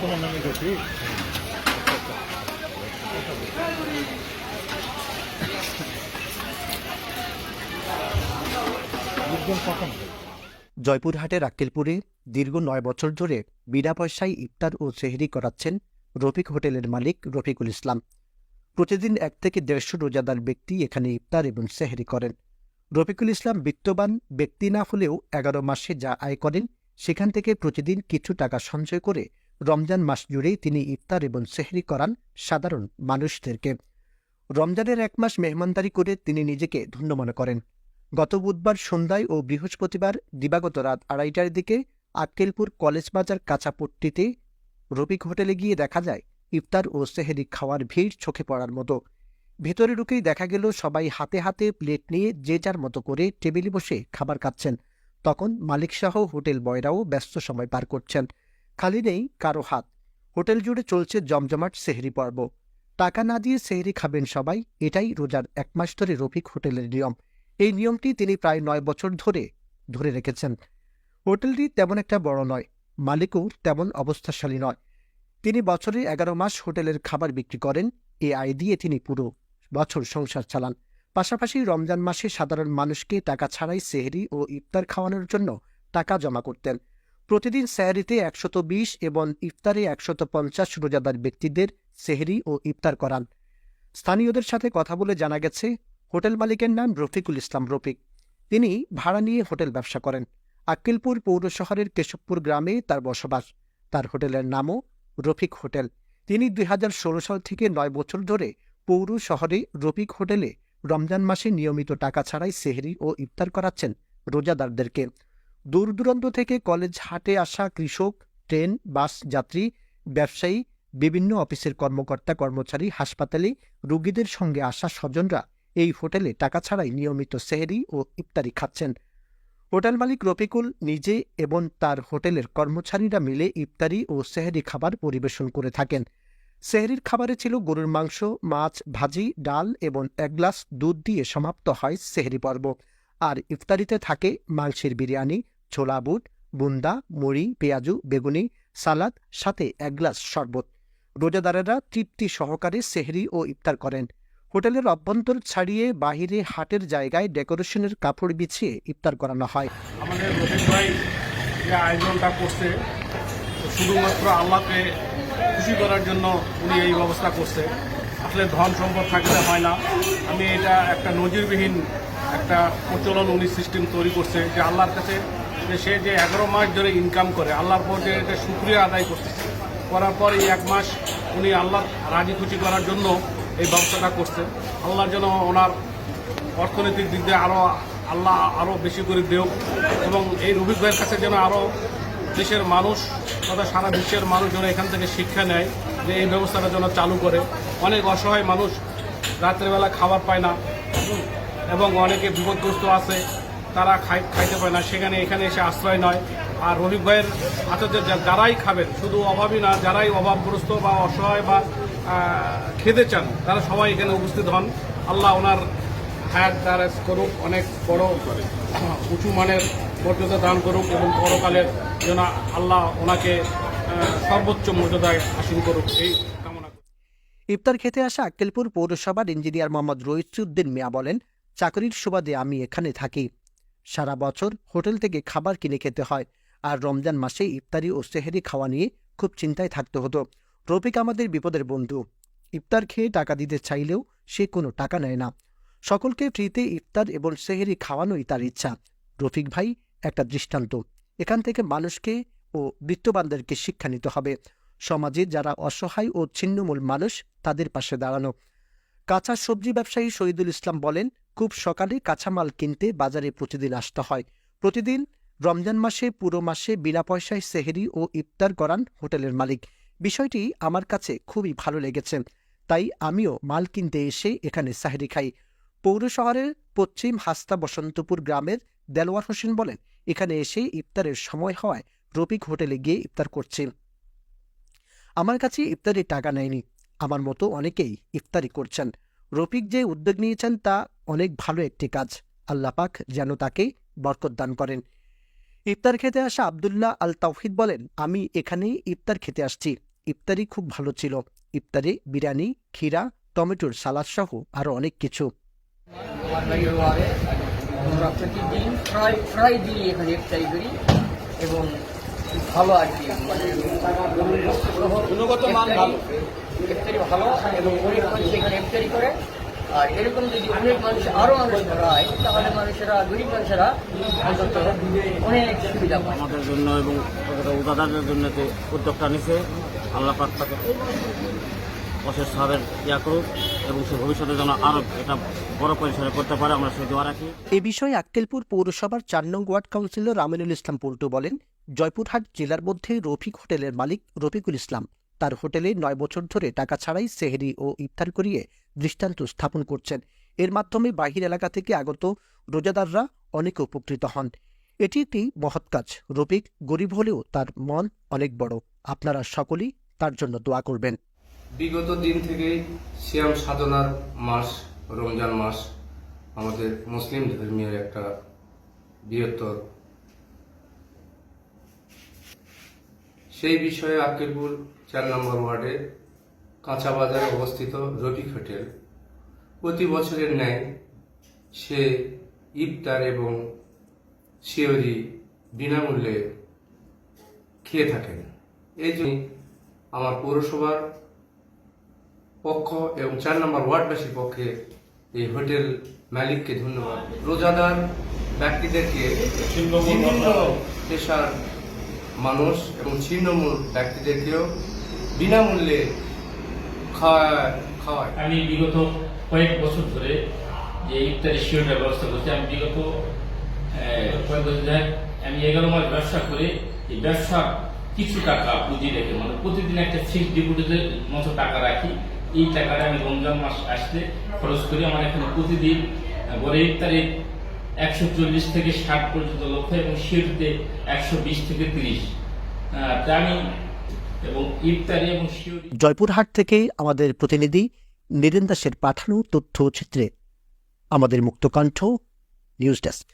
তোমার নামে গেছি জয়পুরহাটের আক্কেলপুরে দীর্ঘ নয় বছর ধরে বিনা পয়সায় ইফতার ও সেহরি করাচ্ছেন রফিক হোটেলের মালিক রফিকুল ইসলাম। প্রতিদিন এক থেকে দেড়শো রোজাদার ব্যক্তি এখানে ইফতার এবং সেহরি করেন। রফিকুল ইসলাম বিত্তবান ব্যক্তি না হলেও এগারো মাসে যা আয় করেন, সেখান থেকে প্রতিদিন কিছু টাকা সঞ্চয় করে রমজান মাস জুড়েই তিনি ইফতার এবং সেহরি করান সাধারণ মানুষদেরকে। রমজানের এক মাস মেহমানদারি করে তিনি নিজেকে ধন্য মনে করেন। গত বুধবার সন্ধ্যায় ও বৃহস্পতিবার দিবাগত রাত আড়াইটার দিকে আক্কেলপুর কলেজ বাজার কাঁচাপট্টিতে রফিক হোটেলে গিয়ে দেখা যায়, ইফতার ও সেহেরি খাওয়ার ভিড় চোখে পড়ার মতো। ভেতরে ঢুকেই দেখা গেল সবাই হাতে হাতে প্লেট নিয়ে যে যার মতো করে টেবিলে বসে খাবার খাচ্ছেন। তখন মালিকসহ হোটেল বয়রাও ব্যস্ত সময় পার করছেন। খালি নেই কারও হাত। হোটেল জুড়ে চলছে জমজমাট সেহরি পর্ব। টাকা না দিয়ে সেহরি খাবেন সবাই, এটাই রোজার এক মাস ধরে রফিক হোটেলের নিয়ম। এই নিয়মটি তিনি প্রায় নয় বছর ধরে ধরে রেখেছেন। হোটেলটি তেমন একটা বড় নয়, মালিকও তেমন অবস্থাশালী নয়। তিনি বছরে এগারো মাস হোটেলের খাবার বিক্রি করেন, এ আয় দিয়ে তিনি পুরো বছর সংসার চালান। পাশাপাশি রমজান মাসে সাধারণ মানুষকে টাকা ছাড়াই সেহরি ও ইফতার খাওয়ানোর জন্য টাকা জমা করতেন। প্রতিদিন স্যারিতে একশত বিশ এবং ইফতারে একশত পঞ্চাশ রোজাদার ব্যক্তিদের সেহরি ও ইফতার করান। স্থানীয়দের সাথে কথা বলে জানা গেছে, হোটেল মালিকের নাম রফিকুল ইসলাম রফিক। তিনি ভাড়া নিয়ে হোটেল ব্যবসা করেন। আক্কিলপুর পৌর শহরের কেশবপুর গ্রামে তার বসবাস। তার হোটেলের নামও রফিক হোটেল। তিনি দুই হাজার ষোলো সাল থেকে নয় বছর ধরে পৌর শহরে রফিক হোটেলে রমজান মাসে নিয়মিত টাকা ছাড়াই সেহরি ও ইফতার করাচ্ছেন রোজাদারদেরকে। দূর দূরান্ত থেকে কলেজ হাটে আসা কৃষক, ট্রেন, বাস, যাত্রী, ব্যবসায়ী, বিভিন্ন অফিসের কর্মকর্তা, কর্মচারী, হাসপাতালে রোগীদের সঙ্গে আসা স্বজনরা এই হোটেলে টাকা ছাড়াই নিয়মিত সেহরি ও ইফতারি খাচ্ছেন। হোটেল মালিক রফিকুল নিজে এবং তার হোটেলের কর্মচারীরা মিলে ইফতারি ও সেহরি খাবার পরিবেশন করে থাকেন। সেহরির খাবারে ছিল গরুর মাংস, মাছ, ভাজি, ডাল এবং এক গ্লাস দুধ দিয়ে সমাপ্ত হয় সেহরি পর্ব। আর ইফতারিতে থাকে মাংসের বিরিয়ানি ছোলা বুট, বুন্দা, মুড়ি, পেঁয়াজু, বেগুনি, সালাদ, সাথে এক গ্লাস শরবত। রোজাদারেরা তৃপ্তি সহকারে সেহরি ও ইফতার করেন। হোটেলের অভ্যন্তর ছাড়িয়ে বাহিরে হাটের জায়গায় ডেকোরেশনের কাপড় বিছিয়ে ইফতার করানো হয়। আমাদের ভাই আয়োজনটা করছে শুধুমাত্র আল্লাহকে খুশি করার জন্য উনি এই ব্যবস্থা করছে। আসলে ধন সম্পদ থাকলে হয় না। আমি এটা একটা নজিরবিহীন একটা প্রচলন উনি সিস্টেম তৈরি করছে যে আল্লাহর কাছে যে সে যে এগারো মাস ধরে ইনকাম করে, আল্লাহর পর যে এটা সুক্রিয়া আদায় করতেছে। করার পর এই এক মাস উনি আল্লাহ রাজি খুশি করার জন্য এই ব্যবস্থাটা করছে। আল্লাহর জন্য ওনার অর্থনৈতিক দিক দিয়ে আরও আল্লাহ আরও বেশি করে দেও এবং এই রবিক ভাইয়ের কাছে যেন আরও দেশের মানুষ তথা সারা বিশ্বের মানুষ যেন এখান থেকে শিক্ষা নেয় যে এই ব্যবস্থাটা যেন চালু করে। অনেক অসহায় মানুষ রাত্রেবেলা খাবার পায় না এবং অনেকে বিপদগ্রস্ত আছে। তারা খাই খাইতে পায় না। সেখানে এখানে এসে আশ্রয় নয়। আর রফিক ভাইয়ের আচার্য যারাই খাবেন, শুধু অভাবই না, যারাই অভাবগ্রস্ত বা অসহায় বা খেতে চান, তারা সবাই এখানে উপস্থিত হন। আল্লাহ ওনার হায়াত দারাজ করুক, অনেক বড়, উঁচু মানের মর্যাদা দান করুক এবং পরকালের যেন আল্লাহ ওনাকে সর্বোচ্চ মর্যাদায় আসীন করুক। এই কামনা ইফতার খেতে আসা আক্কেলপুর পৌরসভার ইঞ্জিনিয়ার মোহাম্মদ রইসুদ্দিন মিয়া বলেন, চাকরির সুবাদে আমি এখানে থাকি। সারা বছর হোটেল থেকে খাবার কিনে খেতে হয় আর রমজান মাসে ইফতারি ও সেহেরি খাওয়া নিয়ে খুব চিন্তায় থাকতে হতো। রফিক আমাদের বিপদের বন্ধু। ইফতার খেয়ে টাকা দিতে চাইলেও সে কোনো টাকা নেয় না। সকলকে ফ্রিতে ইফতার এবং সেহেরি খাওয়ানোই তার ইচ্ছা। রফিক ভাই, একটা দৃষ্টান্ত। এখান থেকে মানুষকে ও বিত্তবানদেরকে শিক্ষা নিতে হবে। সমাজে যারা অসহায় ও ছিন্নমূল মানুষ তাদের পাশে দাঁড়ানো। কাঁচা সবজি ব্যবসায়ী শহীদুল ইসলাম বলেন খুব সকালে কাঁচামাল কিনতে বাজারে প্রতিদিন আসতে হয়। প্রতিদিন রমজান মাসে, পুরো মাসে বিনা পয়সায় সেহেরি ও ইফতার করান হোটেলের মালিক। বিষয়টি আমার কাছে খুবই ভালো লেগেছে, তাই আমিও মাল কিনতে এসে এখানে সাহেরি খাই। পৌর শহরের পশ্চিম হাস্তা বসন্তপুর গ্রামের দেলোয়ার হোসেন বলেন, এখানে এসে ইফতারের সময় হওয়ায় রফিক হোটেলে গিয়ে ইফতার করছি। আমার কাছে ইফতারির টাকা নেয়নি, আমার মতো অনেকেই ইফতারি করছেন। রফিক যে উদ্যোগ নিয়েছেন তা অনেক ভালো একটি কাজ। আল্লাপাক যেন তাকে বরকত দান করেন। ইফতার খেতে আসা আবদুল্লাহ আল তাওহিদ বলেন আমি এখানেই ইফতার খেতে আসছি। ইফতারি খুব ভালো ছিল। ইফতারি বিরিয়ানি ক্ষীরা টমেটোর সালাদ সহ আরও অনেক কিছু। আমার বাড়ি রোয়ারে আমরা প্রতিদিন প্রায় প্রায় দিনই এখানে ইফতারি করি এবং ভালো আর কি মানে গুণগত মান ভালো। ইফতারি ভালো এবং অনেক মানুষ এখানে ইফতারি করে। আর এরকম যদি অনেক মানুষ আরও মানুষ করা হয় তাহলে মানুষেরা গরিব মানুষেরা অন্তত অনেক সুবিধা পায়। আমাদের জন্য এবং উদাদারদের জন্য যে উদ্যোগটা নিছে আল্লাহ পাক তাকে অশেষ সাহেবের ইয়া করুক এবং সে ভবিষ্যতে যেন আরও এটা বড় পরিসরে করতে পারে আমরা সেই দোয়া রাখি। এ বিষয়ে আক্কেলপুর পৌরসভার চার নং ওয়ার্ড কাউন্সিলর আমিনুল ইসলাম পল্টু বলেন জয়পুরহাট জেলার মধ্যে রফিক হোটেলের মালিক রফিকুল ইসলাম। তার হোটেলে নয় বছর ধরে টাকা ছাড়াই সেহরি ও ইফতার করিয়ে দৃষ্টান্ত স্থাপন করছেন। এর মাধ্যমে বাহির এলাকা থেকে আগত রোজাদাররা অনেক উপকৃত হন। এটি একটি মহৎ কাজ। রফিক গরিব হলেও তার মন অনেক বড়। আপনারা সকলেই তার জন্য দোয়া করবেন। বিগত দিন থেকেই সিয়াম সাধনার মাস, রমজান মাস, আমাদের মুসলিম ধর্মীয় একটা বৃহত্তর সেই বিষয়ে আক্কেলপুর চার নম্বর ওয়ার্ডে কাঁচা বাজারে অবস্থিত রফিক হোটেল। প্রতি বছরের ন্যায় সে ইফতার এবং শিওরি বিনামূল্যে খেয়ে থাকেন। এই জন্য আমার পৌরসভার পক্ষ এবং চার নম্বর ওয়ার্ডবাসীর পক্ষে এই হোটেল মালিককে ধন্যবাদ। রোজাদার ব্যক্তিদেরকে বিভিন্ন পেশার মানুষ এবং ছিন্নমূল ব্যক্তিদেরকেও বিনামূল্যে খাওয়া- খাওয়ায়। আমি বিগত কয়েক বছর ধরে যে ইফতারি শিওরের ব্যবস্থা করছি, আমি বিগত কয়েক বছর ধরে আমি এগারো মাস ব্যবসা করে এই ব্যবসা কিছু টাকা পুঁজি রেখে মানে প্রতিদিন একটা ফিক্সড ডিপোজিটের মতো টাকা রাখি। এই টাকাটা আমি রমজান মাস আসলে খরচ করি আমার এখানে প্রতিদিন বড় ইফতারি একশো চল্লিশ থেকে ষাট পর্যন্ত লক্ষ্য এবং একশো বিশ থেকে তিরিশ। এবং ইফতারি এবং জয়পুরহাট থেকে আমাদের প্রতিনিধি নীরেন দাসের পাঠানো তথ্য তথ্যচিত্রে আমাদের মুক্তকণ্ঠ, নিউজ ডেস্ক।